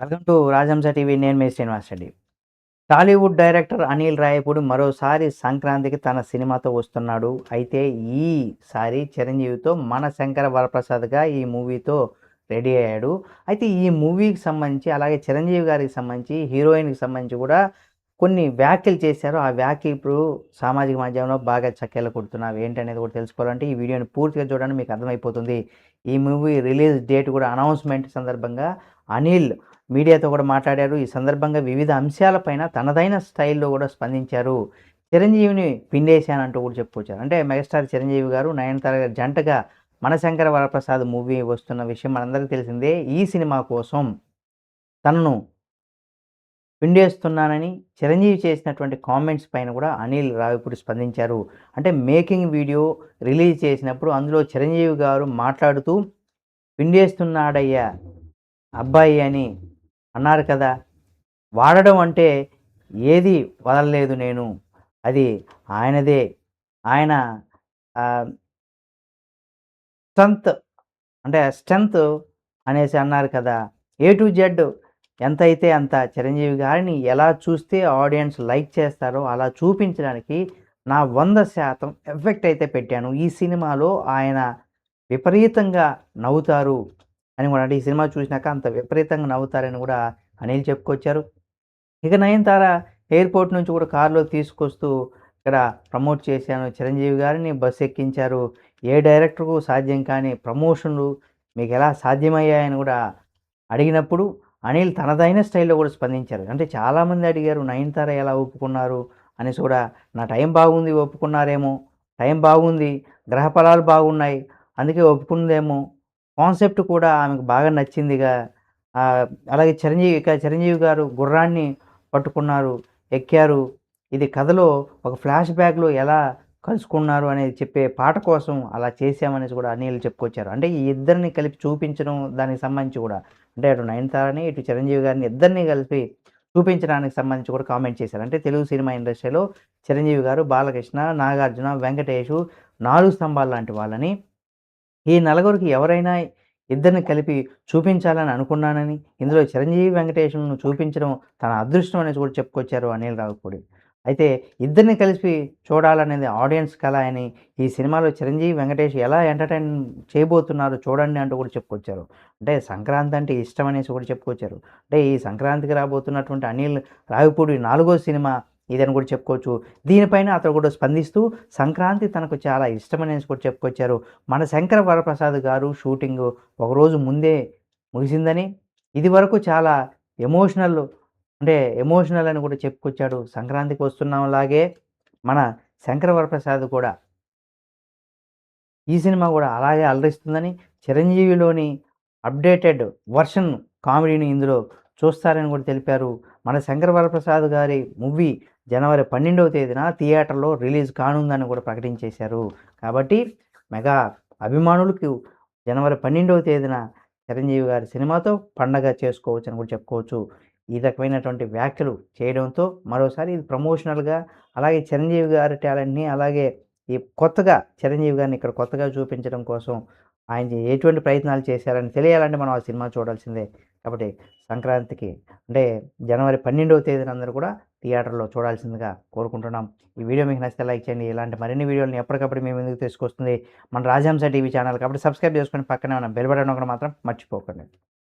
Welcome to Rajahamsa TV. నేను మీ Srinivas Reddy. Tollywood director Anil Rayapudi మరోసారి సంక్రాంతికి తన సినిమాతో వస్తున్నాడు. అయితే ఈసారి చిరంజీవితో మన శంకర వరప్రసాద్గా ఈ మూవీతో రెడీ అయ్యాడు. అయితే ఈ మూవీకి సంబంధించి అలాగే చిరంజీవి గారికి సంబంధించి హీరోయిన్కి సంబంధించి కూడా కొన్ని వ్యాఖ్యలు చేశారు. ఆ వ్యాఖ్యలు ఇప్పుడు సామాజిక మాధ్యమంలో బాగా చక్కెలు కొడుతున్నారు ఏంటనేది కూడా తెలుసుకోవాలంటే ఈ వీడియోని పూర్తిగా చూడండి మీకు అర్థమైపోతుంది. ఈ మూవీ రిలీజ్ డేట్ కూడా అనౌన్స్మెంట్ సందర్భంగా అనిల్ మీడియాతో కూడా మాట్లాడారు. ఈ సందర్భంగా వివిధ అంశాలపైన తనదైన స్టైల్లో కూడా స్పందించారు. చిరంజీవిని పిండేశానంటూ కూడా చెప్పుకొచ్చారు. అంటే మెగాస్టార్ చిరంజీవి గారు నయనతార గారు జంటగా మనశంకర వరప్రసాద్ మూవీ వస్తున్న విషయం మనందరికీ తెలిసిందే. ఈ సినిమా కోసం తనను పిండేస్తున్నానని చిరంజీవి చేసినటువంటి కామెంట్స్ పైన కూడా అనిల్ రావిపూడి స్పందించారు. అంటే మేకింగ్ వీడియో రిలీజ్ చేసినప్పుడు అందులో చిరంజీవి గారు మాట్లాడుతూ పిండేస్తున్నాడయ్యా అబ్బాయి అని అన్నారు కదా వాడడం అంటే ఏది వదలలేదు నేను. అది ఆయనదే. ఆయన స్ట్రెంత్ అంటే స్ట్రెంత్ అనేసి అన్నారు కదా. ఏ టు జెడ్ ఎంత అయితే అంత చిరంజీవి గారిని ఎలా చూస్తే ఆడియన్స్ లైక్ చేస్తారో అలా చూపించడానికి నా వంద శాతం ఎఫెక్ట్ అయితే పెట్టాను. ఈ సినిమాలో ఆయన విపరీతంగా నవ్వుతారు అని కూడా అంటే ఈ సినిమా చూసినాక అంత విపరీతంగా నవ్వుతారని కూడా అనిల్ చెప్పుకొచ్చారు. ఇక నయనతార ఎయిర్పోర్ట్ నుంచి కూడా కారులో తీసుకొస్తూ ఇక్కడ ప్రమోట్ చేశాను. చిరంజీవి గారిని బస్సు ఎక్కించారు. ఏ డైరెక్టర్కు సాధ్యం కాని ప్రమోషన్లు మీకు ఎలా సాధ్యమయ్యాయని కూడా అడిగినప్పుడు అనిల్ తనదైన స్టైల్లో కూడా స్పందించారు. అంటే చాలామంది అడిగారు నయనతార ఎలా ఒప్పుకున్నారు? అనేసి కూడా నా టైం బాగుంది ఒప్పుకున్నారేమో. టైం బాగుంది గ్రహ ఫలాలు బాగున్నాయి అందుకే ఒప్పుకుందేమో. కాన్సెప్ట్ కూడా ఆమెకు బాగా నచ్చిందిగా. అలాగే చిరంజీవి ఇక చిరంజీవి గారు గుర్రాన్ని పట్టుకున్నారు ఎక్కారు. ఇది కథలో ఒక ఫ్లాష్ బ్యాక్లో ఎలా కలుసుకున్నారు అనేది చెప్పే పాట కోసం అలా చేసామనేసి కూడా అనిల్ చెప్పుకొచ్చారు. అంటే ఈ ఇద్దరిని కలిపి చూపించడం దానికి సంబంధించి కూడా అంటే అటు నయనతారని ఇటు చిరంజీవి గారిని ఇద్దరిని కలిపి చూపించడానికి సంబంధించి కూడా కామెంట్ చేశారు. అంటే తెలుగు సినిమా ఇండస్ట్రీలో చిరంజీవి గారు బాలకృష్ణ నాగార్జున వెంకటేష్ నాలుగు స్తంభాలు లాంటి వాళ్ళని ఈ నలుగురికి ఎవరైనా ఇద్దరిని కలిపి చూపించాలని అనుకున్నానని ఇందులో చిరంజీవి వెంకటేశ్వరను చూపించడం తన అదృష్టం అనేది కూడా చెప్పుకొచ్చారు అనిల్ రావుపూడి. అయితే ఇద్దరిని కలిసి చూడాలనేది ఆడియన్స్ కళ అని ఈ సినిమాలో చిరంజీవి వెంకటేష్ ఎలా ఎంటర్టైన్ చేయబోతున్నారు చూడండి అంటూ కూడా చెప్పుకొచ్చారు. అంటే సంక్రాంతి అంటే ఇష్టం అనేసి కూడా చెప్పుకొచ్చారు. అంటే ఈ సంక్రాంతికి రాబోతున్నటువంటి అనిల్ రావిపూడి నాలుగో సినిమా ఇదని కూడా చెప్పుకోవచ్చు. దీనిపైన అతను కూడా స్పందిస్తూ సంక్రాంతి తనకు చాలా ఇష్టమనేసి కూడా చెప్పుకొచ్చారు. మన శంకర వరప్రసాద్ గారు షూటింగ్ ఒకరోజు ముందే ముగిసిందని ఇది వరకు చాలా ఎమోషనల్ అంటే ఎమోషనల్ అని కూడా చెప్పుకొచ్చాడు. సంక్రాంతికి వస్తున్నాంలాగే మన శంకరవరప్రసాద్ కూడా. ఈ సినిమా కూడా అలాగే అలరిస్తుందని చిరంజీవిలోని అప్డేటెడ్ వర్షన్ కామెడీని ఇందులో చూస్తారని కూడా తెలిపారు. మన శంకరవరప్రసాద్ గారి మూవీ జనవరి పన్నెండవ తేదీన థియేటర్లో రిలీజ్ కానుందని కూడా ప్రకటించేశారు. కాబట్టి మెగా అభిమానులకు జనవరి పన్నెండవ తేదీన చిరంజీవి గారి సినిమాతో పండగ చేసుకోవచ్చు అని కూడా చెప్పుకోవచ్చు. ఈ రకమైనటువంటి వ్యాఖ్యలు చేయడంతో మరోసారి ఇది ప్రమోషనల్గా అలాగే చిరంజీవి గారి టాలెంట్ని అలాగే ఈ కొత్తగా చిరంజీవి గారిని ఇక్కడ కొత్తగా చూపించడం కోసం ఆయన ఎటువంటి ప్రయత్నాలు చేశారని తెలియాలంటే మనం ఆ సినిమా చూడాల్సిందే. కాబట్టి సంక్రాంతికి అంటే జనవరి పన్నెండవ తేదీన అందరూ కూడా థియేటర్లో చూడాల్సిందిగా కోరుకుంటున్నాం. ఈ వీడియో మీకు నచ్చితే లైక్ చేయండి. ఇలాంటి మరిన్ని వీడియోలను ఎప్పటికప్పుడు మేము ఎందుకు తీసుకొస్తుంది మన రాజహంస టీవీ ఛానల్. కాబట్టి సబ్స్క్రైబ్ చేసుకొని పక్కనే ఉన్న బెల్ బటన్ ఒకటి మాత్రం మర్చిపోకండి.